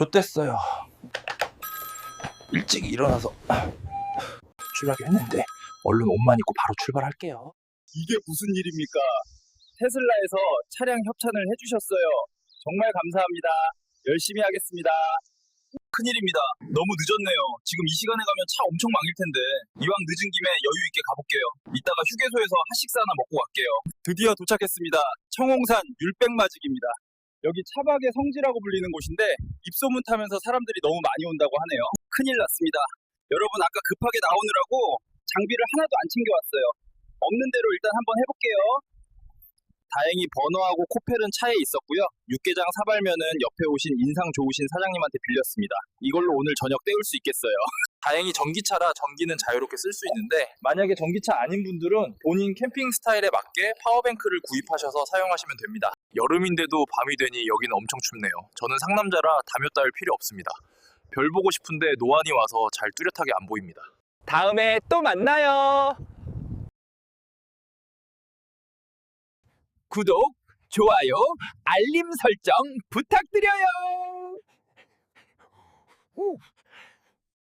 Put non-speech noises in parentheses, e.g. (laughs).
좆됐어요. 일찍 일어나서 출발하기로 했는데 얼른 옷만 입고 바로 출발할게요. 이게 무슨 일입니까? 테슬라에서 차량 협찬을 해주셨어요. 정말 감사합니다. 열심히 하겠습니다. 큰일입니다. 너무 늦었네요. 지금 이 시간에 가면 차 엄청 많을 텐데 이왕 늦은 김에 여유 있게 가볼게요. 이따가 휴게소에서 한식사 하나 먹고 갈게요. 드디어 도착했습니다. 청홍산 율백마직입니다. 여기 차박의 성지라고 불리는 곳인데 입소문 타면서 사람들이 너무 많이 온다고 하네요. 큰일 났습니다. 여러분 아까 급하게 나오느라고 장비를 하나도 안 챙겨왔어요. 없는 대로 일단 한번 해볼게요. 다행히 버너하고 코펠은 차에 있었고요. 육개장 사발면은 옆에 오신 인상 좋으신 사장님한테 빌렸습니다. 이걸로 오늘 저녁 때울 수 있겠어요. (laughs) 다행히 전기차라 전기는 자유롭게 쓸 수 있는데 만약에 전기차 아닌 분들은 본인 캠핑 스타일에 맞게 파워뱅크를 구입하셔서 사용하시면 됩니다. 여름인데도 밤이 되니 여기는 엄청 춥네요. 저는 상남자라 담요 따위 필요 없습니다. 별 보고 싶은데 노안이 와서 잘 뚜렷하게 안 보입니다. 다음에 또 만나요. 구독, 좋아요, 알림 설정 부탁드려요. 오,